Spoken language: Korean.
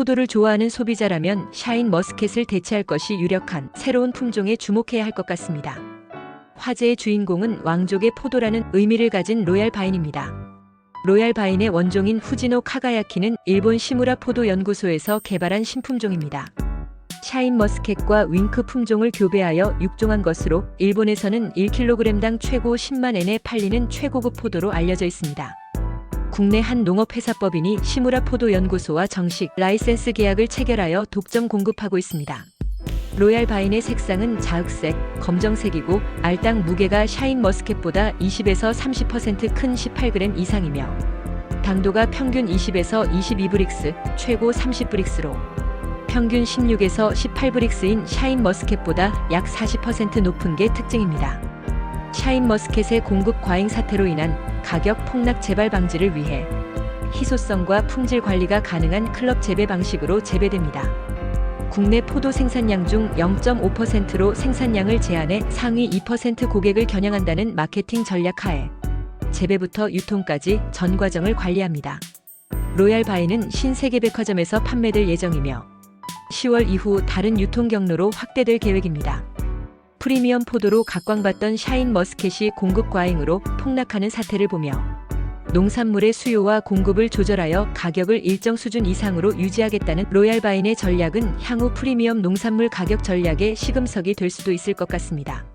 포도를 좋아하는 소비자라면 샤인 머스켓을 대체할 것이 유력한 새로운 품종에 주목해야 할 것 같습니다. 화제의 주인공은 왕족의 포도라는 의미를 가진 로얄 바인입니다. 로얄 바인의 원종인 후지노 카가야키는 일본 시무라 포도 연구소에서 개발한 신품종입니다. 샤인 머스켓과 윙크 품종을 교배하여 육종한 것으로 일본에서는 1kg당 최고 10만 엔에 팔리는 최고급 포도로 알려져 있습니다. 국내 한 농업회사법인이 시무라 포도 연구소와 정식 라이센스 계약을 체결하여 독점 공급하고 있습니다. 로얄 바인의 색상은 자흑색, 검정색이고 알당 무게가 샤인 머스켓보다 20에서 30%큰 18g 이상이며 당도가 평균 20에서 22브릭스, 최고 30브릭스로 평균 16에서 18브릭스인 샤인 머스켓보다 약 40% 높은 게 특징입니다. 샤인 머스켓의 공급 과잉 사태로 인한 가격 폭락 재발 방지를 위해 희소성과 품질 관리가 가능한 클럽 재배 방식으로 재배됩니다. 국내 포도 생산량 중 0.5%로 생산량을 제한해 상위 2% 고객을 겨냥한다는 마케팅 전략 하에 재배부터 유통까지 전 과정을 관리합니다. 로얄 바이는 신세계 백화점에서 판매될 예정이며 10월 이후 다른 유통 경로로 확대될 계획입니다. 프리미엄 포도로 각광받던 샤인 머스켓이 공급 과잉으로 폭락하는 사태를 보며 농산물의 수요와 공급을 조절하여 가격을 일정 수준 이상으로 유지하겠다는 로얄바인의 전략은 향후 프리미엄 농산물 가격 전략의 시금석이 될 수도 있을 것 같습니다.